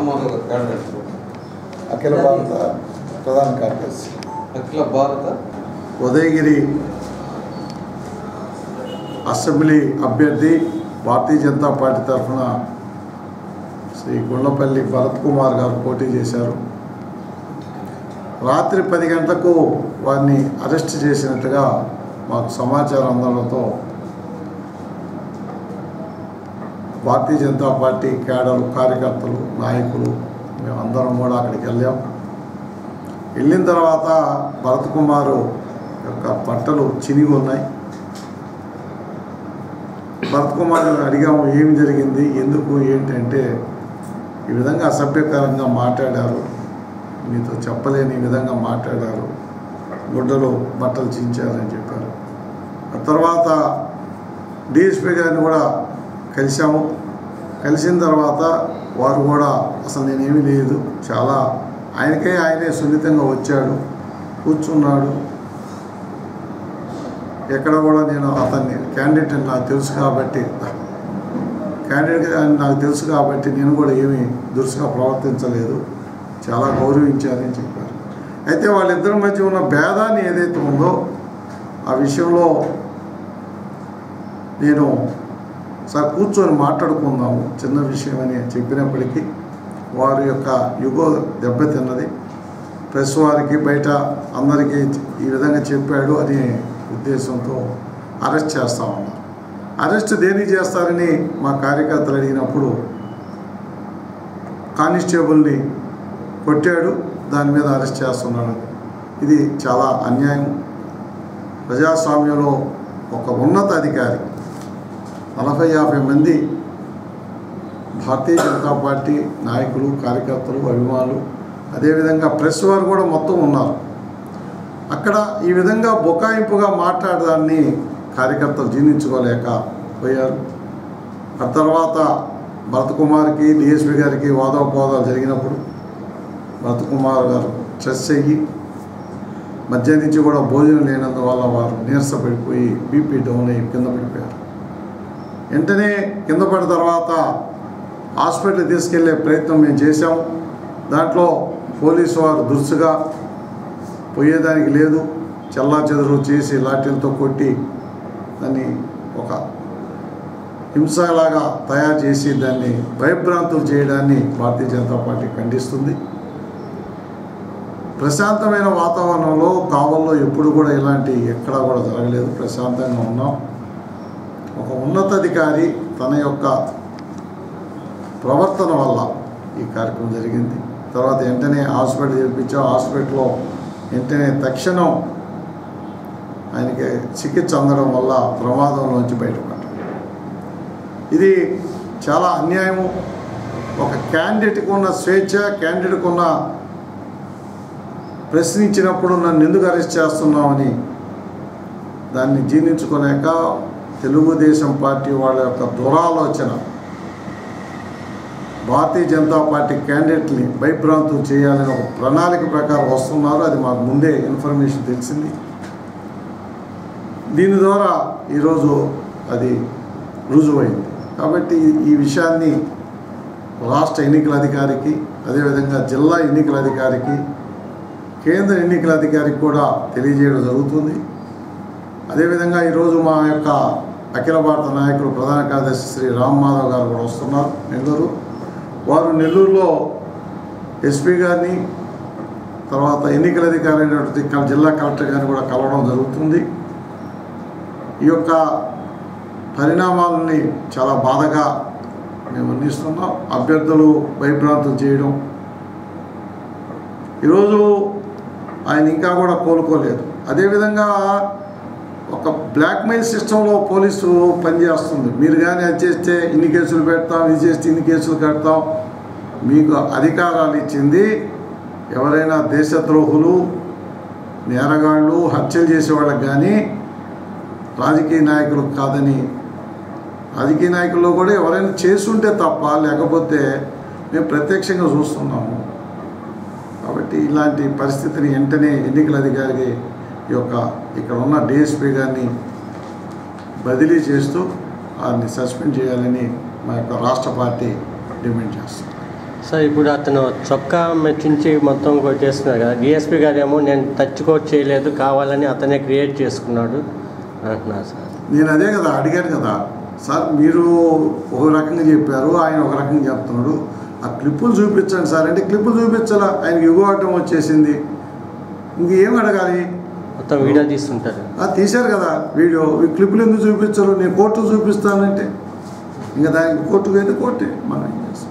Sir ఇప్పుడు అఖిల భారత ప్రధాన కార్యదర్శి అఖిల భారత ఉదయగిరి అసెంబ్లీ అభ్యర్థి భారతీయ జనతా పార్టీ తరఫున శ్రీ గుండ్లపల్లి భరత్ కుమార్ గారు పోటీ చేశారు. రాత్రి పది గంటలకు వారిని అరెస్ట్ చేసినట్టుగా మాకు సమాచారం అందడంతో భారతీయ జనతా పార్టీ కేడర్ కార్యకర్తలు నాయకులు మేమందరం కూడా అక్కడికి వెళ్ళాం. వెళ్ళిన తర్వాత భరత్ కుమారు యొక్క బట్టలు చినిగి ఉన్నాయి. భరత్ కుమార్ అడిగాము ఏం జరిగింది ఎందుకు ఏంటంటే ఈ విధంగా అసభ్యకరంగా మాట్లాడారు. మీతో చెప్పలేని విధంగా మాట్లాడారు. గుడ్డలు బట్టలు చించారని చెప్పారు. ఆ తర్వాత డిఎస్పీ గారిని కూడా కలిసాము కలిసిన తర్వాత వారు కూడా అసలు నేనేమీ లేదు. చాలా ఆయనకే ఆయనే సున్నితంగా వచ్చాడు. కూర్చున్నాడు. ఎక్కడ కూడా నేను అతన్ని క్యాండిడేట్ అని నాకు తెలుసు కాబట్టి క్యాండిడేట్ అని నాకు తెలుసు కాబట్టి నేను కూడా ఏమీ దురుసుగా ప్రవర్తించలేదు. చాలా గౌరవించారని చెప్పారు. అయితే వాళ్ళిద్దరి మధ్య ఉన్న భేదాన్ని ఏదైతే ఉందో ఆ విషయంలో నేను సార్ కూర్చొని మాట్లాడుకుందాము. చిన్న విషయం అని చెప్పినప్పటికీ వారి యొక్క యుగో దెబ్బతిన్నది ప్రెస్ వారికి బయట అందరికీ ఈ విధంగా చెప్పాడు అనే ఉద్దేశంతో అరెస్ట్ చేస్తామన్నారు అరెస్ట్ దేనికి చేస్తారని మా కార్యకర్తలు అడిగినప్పుడు కానిస్టేబుల్ని కొట్టాడు దాని మీద అరెస్ట్ చేస్తున్నాడు. ఇది చాలా అన్యాయం. ప్రజాస్వామ్యంలో ఒక ఉన్నత అధికారి నలభై యాభై మంది భారతీయ జనతా పార్టీ నాయకులు కార్యకర్తలు అభిమానులు అదేవిధంగా ప్రెస్ వారు కూడా మొత్తం ఉన్నారు. అక్కడ ఈ విధంగా బొకాయింపుగా మాట్లాడడాన్ని కార్యకర్తలు జీర్ణించుకోలేక పోయారు. ఆ తర్వాత భరత్ కుమార్కి డిఎస్పి గారికి వాదోపవాదాలు జరిగినప్పుడు భరతకుమార్ గారు స్ట్రెస్ అయ్యి మధ్య నుంచి కూడా భోజనం లేనందువల్ల వారు నీరసపడిపోయి బీపీ డౌన్ అయ్యి కింద పడిపోయారు. వెంటనే కింద పడిన తర్వాత హాస్పిటల్ తీసుకెళ్ళే ప్రయత్నం మేము చేశాం. దాంట్లో పోలీసు వారు దురుసుగా పోయేదానికి లేదు. చల్లా చెదురు చేసి లాఠీలతో కొట్టి దాన్ని ఒక హింసలాగా తయారు చేసి దాన్ని భయభ్రాంతులు చేయడాన్ని భారతీయ జనతా పార్టీ ఖండిస్తుంది. ప్రశాంతమైన వాతావరణంలో కావల్లో ఎప్పుడు కూడా ఇలాంటి ఎక్కడా కూడా జరగలేదు. ప్రశాంతంగా ఉన్నాం. ఒక ఉన్నతాధికారి తన యొక్క ప్రవర్తన వల్ల ఈ కార్యక్రమం జరిగింది. తర్వాత వెంటనే హాస్పిటల్ చేర్పించాం. హాస్పిటల్లో వెంటనే తక్షణం ఆయనకి చికిత్స అందడం వల్ల ప్రమాదంలోంచి బయటపడ్డాడు ఇది చాలా అన్యాయము. ఒక క్యాండిడేట్కి ఉన్న స్వేచ్ఛ క్యాండిడేట్కి ఉన్న ప్రశ్నించినప్పుడు నన్ను ఎందుకు అరెస్ట్ చేస్తున్నామని దాన్ని జీర్ణించుకోలేక తెలుగుదేశం పార్టీ వాళ్ళ యొక్క దురాలోచన. భారతీయ జనతా పార్టీ క్యాండిడేట్ని భయభ్రాంతం చేయాలని ఒక ప్రణాళిక ప్రకారం వస్తున్నారు. అది మాకు ముందే ఇన్ఫర్మేషన్ తెలిసింది. దీని ద్వారా ఈరోజు అది రుజువైంది. కాబట్టి ఈ విషయాన్ని రాష్ట్ర ఎన్నికల అధికారికి అదేవిధంగా జిల్లా ఎన్నికల అధికారికి కేంద్ర ఎన్నికల అధికారికి కూడా తెలియజేయడం జరుగుతుంది. అదేవిధంగా ఈరోజు మా యొక్క అఖిల భారత నాయకులు ప్రధాన కార్యదర్శి శ్రీ రామ్ మాధవ్ గారు కూడా వస్తున్నారు నెల్లూరు. వారు నెల్లూరులో ఎస్పీ గారిని తర్వాత ఎన్నికల అధికారి అయినటువంటి జిల్లా కలెక్టర్ గారిని కూడా కలవడం జరుగుతుంది. ఈ యొక్క పరిణామాలని చాలా బాధగా మేము వర్ణిస్తున్నాం. అభ్యర్థులు భయభ్రాంతం చేయడం. ఈరోజు ఆయన ఇంకా కూడా కోలుకోలేదు. అదేవిధంగా ఒక బ్లాక్మెయిల్ సిస్టంలో పోలీసు పనిచేస్తుంది. మీరు కానీ అది చేస్తే ఇన్ని కేసులు పెడతాం ఇది చేస్తే ఇన్ని కేసులు కడతాం మీకు అధికారాలు ఇచ్చింది ఎవరైనా దేశద్రోహులు నేరగాళ్ళు హత్యలు చేసేవాళ్ళకి కానీ రాజకీయ నాయకులు కాదని. రాజకీయ నాయకుల్లో కూడా ఎవరైనా చేసుంటే తప్ప లేకపోతే మేము ప్రత్యక్షంగా చూస్తున్నాము. కాబట్టి ఇలాంటి పరిస్థితిని వెంటనే ఎన్నికల అధికారికి ఈ యొక్క ఇక్కడ ఉన్న డిఎస్పీ గారిని బదిలీ చేస్తూ వారిని సస్పెండ్ చేయాలని మా యొక్క రాష్ట్ర పార్టీ డిమాండ్ చేస్తాం సార్ ఇప్పుడు అతను చొక్కా మెచ్చించి మొత్తం కొట్టేస్తున్నారు కదా. డిఎస్పీ గారు ఏమో నేను టచ్ కోట్ చేయలేదు కావాలని అతనే క్రియేట్ చేసుకున్నాడు అంటున్నారు సార్. నేను అదే కదా అడిగాను కదా. సార్ మీరు ఒక రకంగా చెప్పారు ఆయన ఒక రకంగా చెప్తున్నాడు. ఆ క్లిప్పులు చూపించండి సార్. అంటే క్లిప్పులు చూపించాలా? ఆయనకి ఇవ్వటం వచ్చేసింది. ఇంకేం అడగాలి? మొత్తం వీడియో తీస్తుంటారు. తీశారు కదా వీడియో. ఈ క్లిప్పులు ఎందుకు చూపించరు? నేను కోర్టు చూపిస్తానంటే. ఇంకా దానికి కోర్టుకు అయితే కోర్టే. మనం ఏం చేస్తాం?